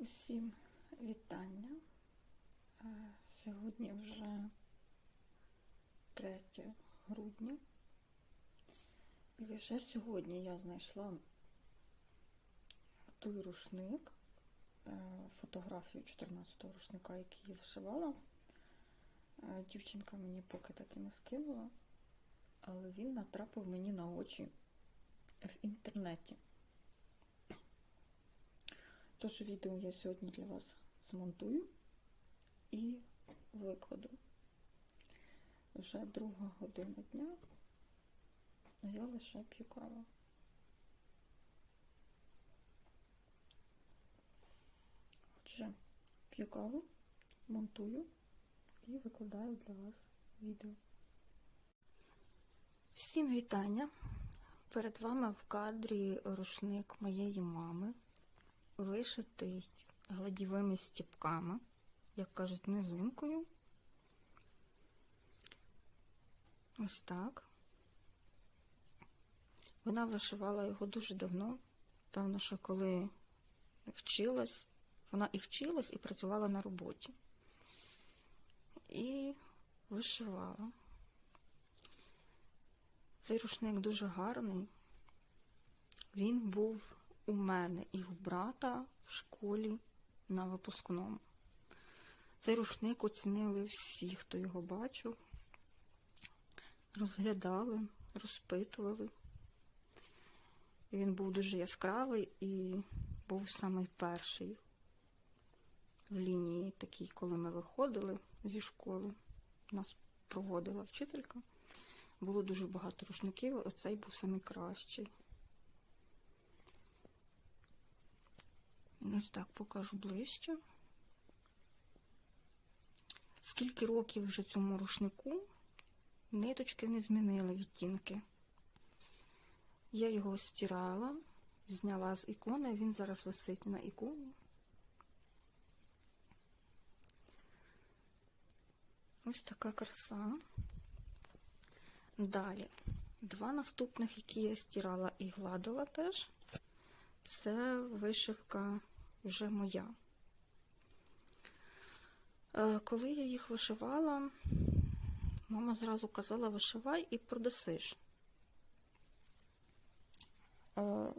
Усім вітання. Е, Сьогодні вже 3 грудня. І лише сьогодні я знайшла той рушник, е, фотографію 14-го рушника, який я вшивала. Е, Дівчинка мені поки так і не скинула, але він натрапив мені на очі в інтернеті. Тож відео я сьогодні для вас змонтую і викладу. Вже друга година дня, а я лише п'ю каву. Отже, п'ю каву, монтую і викладаю для вас відео. Всім вітання! Перед вами в кадрі рушник моєї мами вишитий гладівими стіпками, як кажуть, низинкою. Ось так. Вона вишивала його дуже давно. Певно, що коли вчилась, вона і вчилась, і працювала на роботі. І вишивала. Цей рушник дуже гарний. Він був у мене і в брата в школі на випускному. Цей рушник оцінили всі, хто його бачив, розглядали, розпитували. Він був дуже яскравий і був самий перший в лінії такій, коли ми виходили зі школи. Нас проводила вчителька. Було дуже багато рушників, оцей був найкращий. Ось так покажу ближче. Скільки років вже цьому рушнику ниточки не змінили відтінки. Я його стирала, зняла з ікони, він зараз висить на іконі. Ось така краса. Далі, два наступних, які я стирала і гладила теж, це вишивка вже моя. Е, Коли я їх вишивала, мама зразу казала, вишивай і продасиш. Е,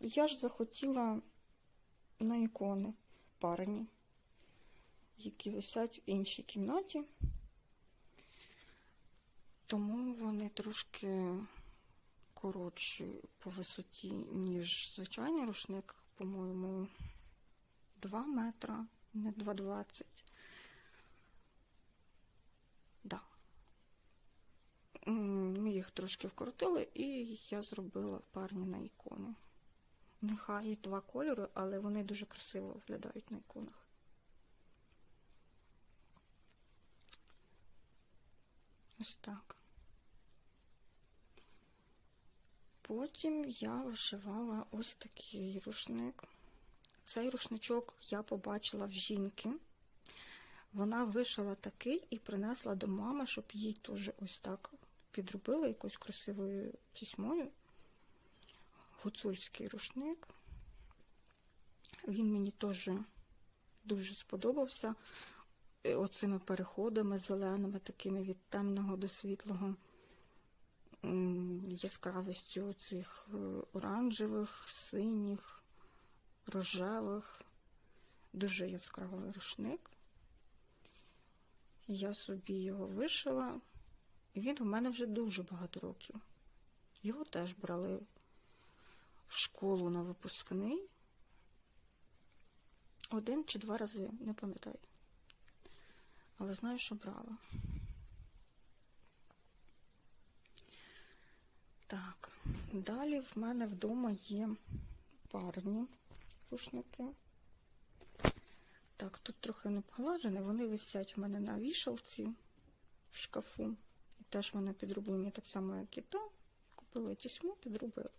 Я ж захотіла на ікони парні, які висять в іншій кімнаті, тому вони трошки коротші по висоті, ніж звичайний рушник, по-моєму, 2 метра, не 2,20. Да. Ми їх трошки вкрутили, і я зробила парні на ікони. Нехай і два кольори, але вони дуже красиво виглядають на іконах. Ось так. Потім я вишивала ось такий рушник. Цей рушничок я побачила в жінки. Вона вишила такий і принесла до мами, щоб їй теж ось так підробили якоюсь красивою тісьмою. Гуцульський рушник. Він мені теж дуже сподобався. Е, Оцими переходами зеленими, такими від темного до світлого яскравістю цих е, оранжевих, синіх, рожевих. Дуже яскравий рушник. Я собі його вишила, і він у мене вже дуже багато років. Його теж брали в школу на випускний. Один чи два рази, не пам'ятаю. Але знаю, що брала. Так, далі в мене вдома є парні рушники. Так, тут трохи не поглажені, вони висять в мене на вішалці в шкафу. І теж вони підроблені так само, як і там. Купила тісьму, підробила.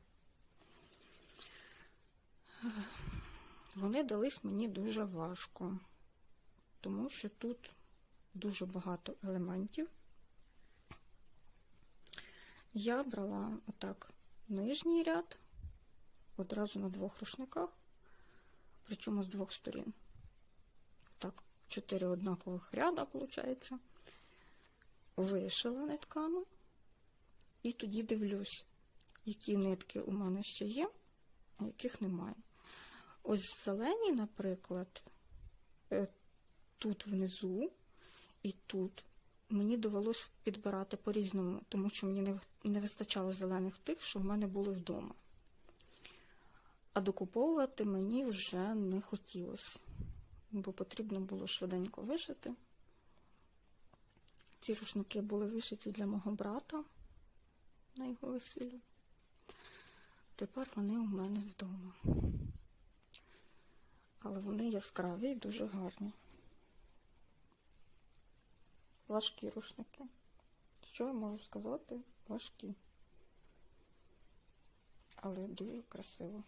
Вони дались мені дуже важко, тому що тут дуже багато елементів. Я брала отак нижній ряд, одразу на двох рушниках, причому з двох сторін. Так, чотири однакових ряда, виходить. Вишила нитками. І тоді дивлюсь, які нитки у мене ще є, а яких немає. Ось зелені, наприклад, е, тут внизу і тут мені довелось підбирати по-різному, тому що мені не вистачало зелених тих, що в мене були вдома. А докуповувати мені вже не хотілося, бо потрібно було швиденько вишити. Ці рушники були вишиті для мого брата на його весіллі. Тепер вони у мене вдома. Але вони яскраві і дуже гарні. Важкі рушники. Що я можу сказати? Важкі. Але дуже красиво.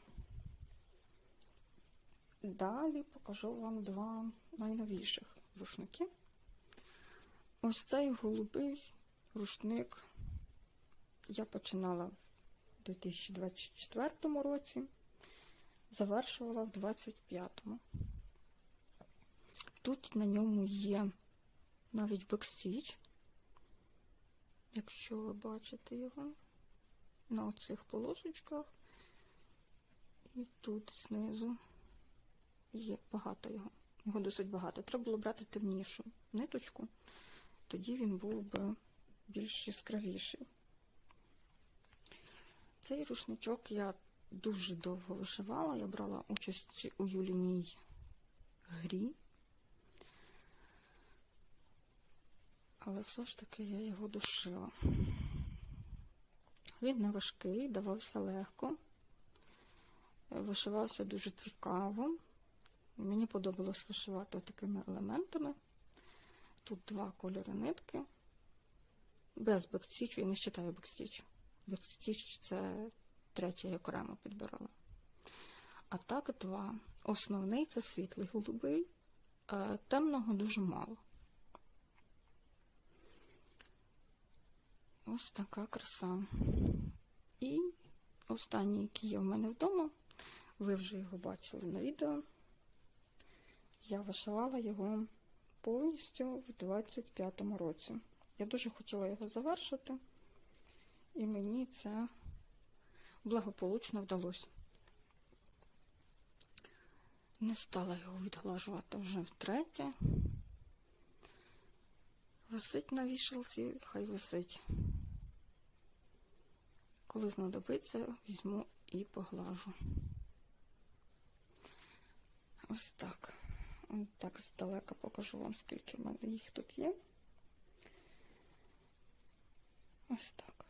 Далі покажу вам два найновіших рушники. Ось цей голубий рушник я починала в 2024 році, завершувала в 2025. Тут на ньому є навіть бекстіч, якщо ви бачите його, на оцих полосочках. І тут знизу є багато його. Його досить багато. Треба було брати темнішу ниточку, тоді він був би більш яскравіший. Цей рушничок я дуже довго вишивала. Я брала участь у Юліній грі. Але все ж таки я його душила. Він не важкий, давався легко, вишивався дуже цікаво. Мені подобалось вишивати такими елементами. Тут два кольори нитки. Без бекстічу, я не вважаю бекстічу. Бекстіч це третє я окремо підбирала. А так, два. Основний це світлий голубий, темного дуже мало. Ось така краса. І останній, який є в мене вдома, ви вже його бачили на відео. Я вишивала його повністю в 25-му році. Я дуже хотіла його завершити, і мені це благополучно вдалося. Не стала його відглажувати вже втретє. Висить на вішалці, хай висить. Коли знадобиться, візьму і поглажу. Ось так. Так здалека покажу вам, скільки в мене їх тут є. Ось так.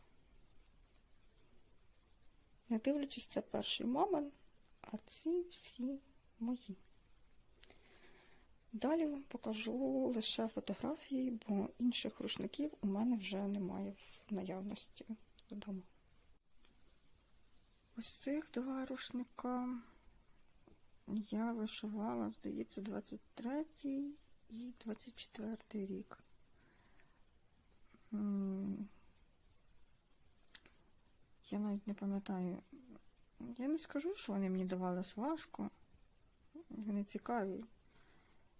Не дивлячись, це перший мамин, а ці всі мої. Далі вам покажу лише фотографії, бо інших рушників у мене вже немає в наявності вдома. Ось цих два рушника я вишивала, здається, 23 і 24 рік. Я навіть не пам'ятаю. Я не скажу, що вони мені давались важко. Вони цікаві.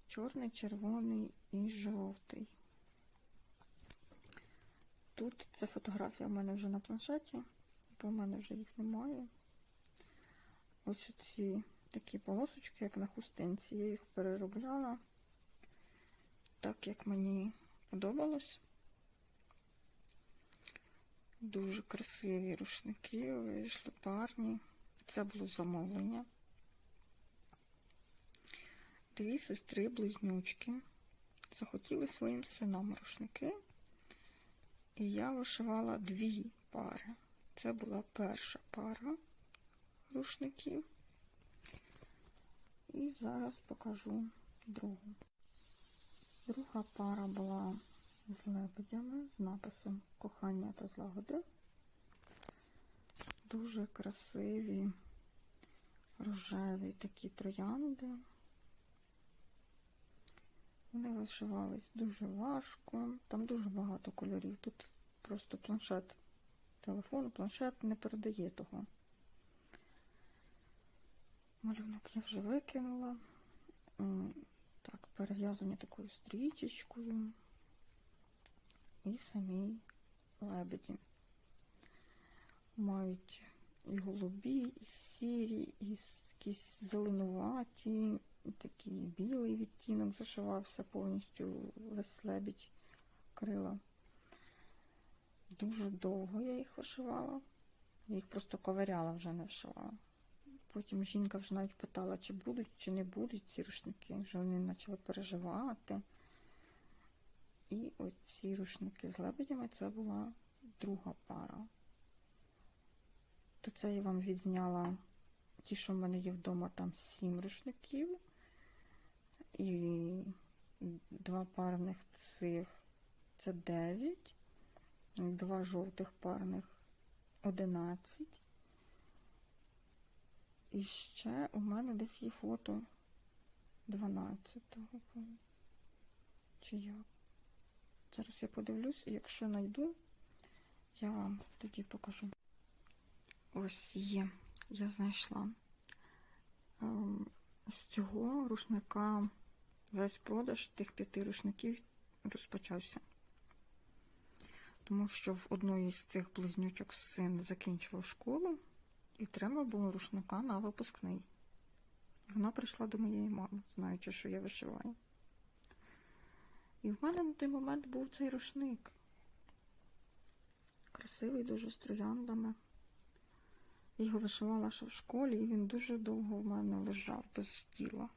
Чорний, червоний і жовтий. Тут ця фотографія в мене вже на планшеті, бо в мене вже їх немає. Ось ці такі полосочки, як на хустинці, я їх переробляла так, як мені подобалось. Дуже красиві рушники, вийшли парні. Це було замовлення. Дві сестри-близнючки захотіли своїм синам рушники, і я вишивала дві пари. Це була перша пара рушників. І зараз покажу другу. Друга пара була з лебедями, з написом Кохання та злагоди. Дуже красиві рожеві такі троянди. Вони вишивались дуже важко, там дуже багато кольорів. Тут просто планшет телефону, планшет не передає того. Малюнок я вже викинула. Так, перев'язані такою стрічечкою. І самі лебеді. Мають і голубі, і сірі, і якісь зеленуваті, і такий білий відтінок зашивався повністю весь лебідь крила. Дуже довго я їх вишивала. Я їх просто ковиряла, вже не вшивала. Потім жінка вже навіть питала, чи будуть, чи не будуть ці рушники. Вже вони почали переживати. І оці рушники з лебедями це була друга пара. То це я вам відзняла ті, що в мене є вдома, там сім рушників. І два парних цих це 9, два жовтих парних 11. І ще у мене десь є фото 12-го. Чи як? Зараз я подивлюсь, якщо знайду, я вам тоді покажу. Ось є, я знайшла. Ем, З цього рушника весь продаж тих п'яти рушників розпочався. Тому що в одної з цих близнючок син закінчував школу, і треба було рушника на випускний. Вона прийшла до моєї мами, знаючи, що я вишиваю. І в мене на той момент був цей рушник. Красивий, дуже з трояндами. Його вишивала ще в школі, і він дуже довго в мене лежав без діла.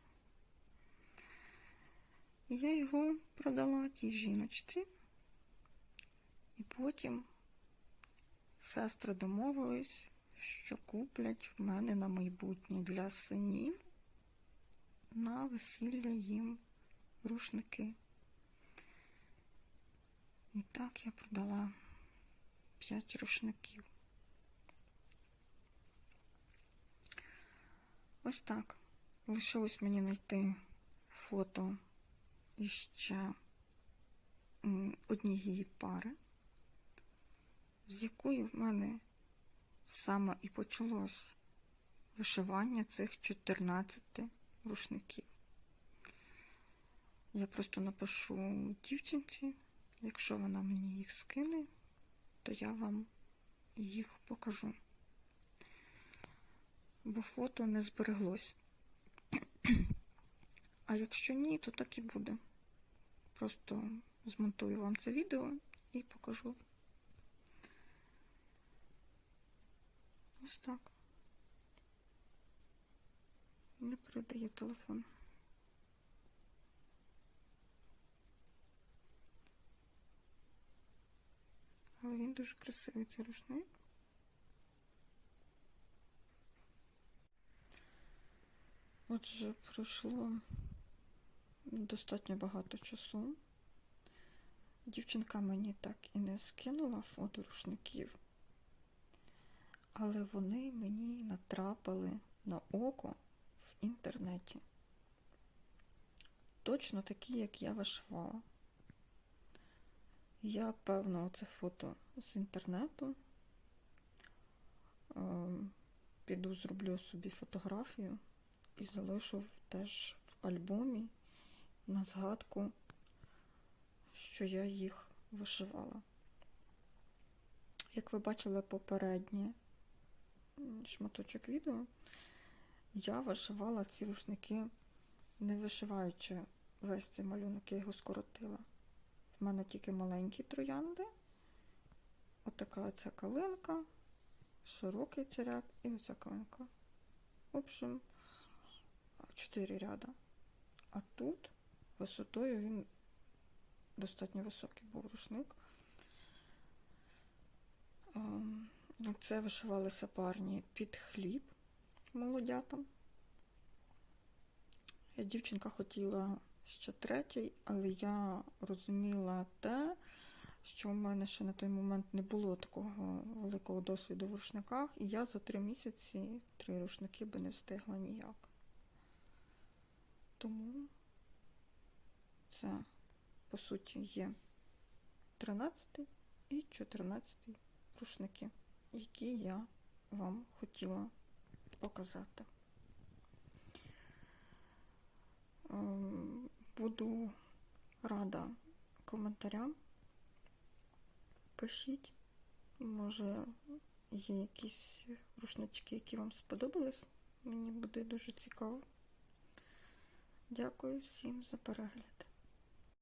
І я його продала тій жіночці. І потім сестри домовились, що куплять в мене на майбутнє для синів на весілля їм рушники. І так я продала 5 рушників. Ось так. Лишилось мені знайти фото іще однієї пари, з якої в мене саме і почалось вишивання цих 14 рушників. Я просто напишу дівчинці, якщо вона мені їх скине, то я вам їх покажу. Бо фото не збереглось. А якщо ні, то так і буде. Просто змонтую вам це відео і покажу. Ось так. Не передає телефон. Але він дуже красивий цей рушник. Отже, пройшло достатньо багато часу. Дівчинка мені так і не скинула фото рушників, але вони мені натрапили на око в інтернеті. Точно такі, як я вишивала. Я, певно, це фото з інтернету. Ем, піду зроблю собі фотографію і залишу теж в альбомі на згадку, що я їх вишивала. Як ви бачили попереднє шматочок відео, я вишивала ці рушники, не вишиваючи весь цей малюнок, я його скоротила. В мене тільки маленькі троянди, отака оця калинка, широкий царяк і оця калинка. В общем, чотири ряда. А тут висотою він достатньо високий був рушник. Це вишивалися парні під хліб молодятам. Дівчинка хотіла ще третій, але я розуміла те, що в мене ще на той момент не було такого великого досвіду в рушниках, і я за три місяці три рушники би не встигла ніяк. Тому це, по суті, є 13 і 14 рушники, які я вам хотіла показати. Ем, буду рада коментарям. Пишіть, може, є якісь рушнички, які вам сподобались. Мені буде дуже цікаво. Дякую всім за перегляд.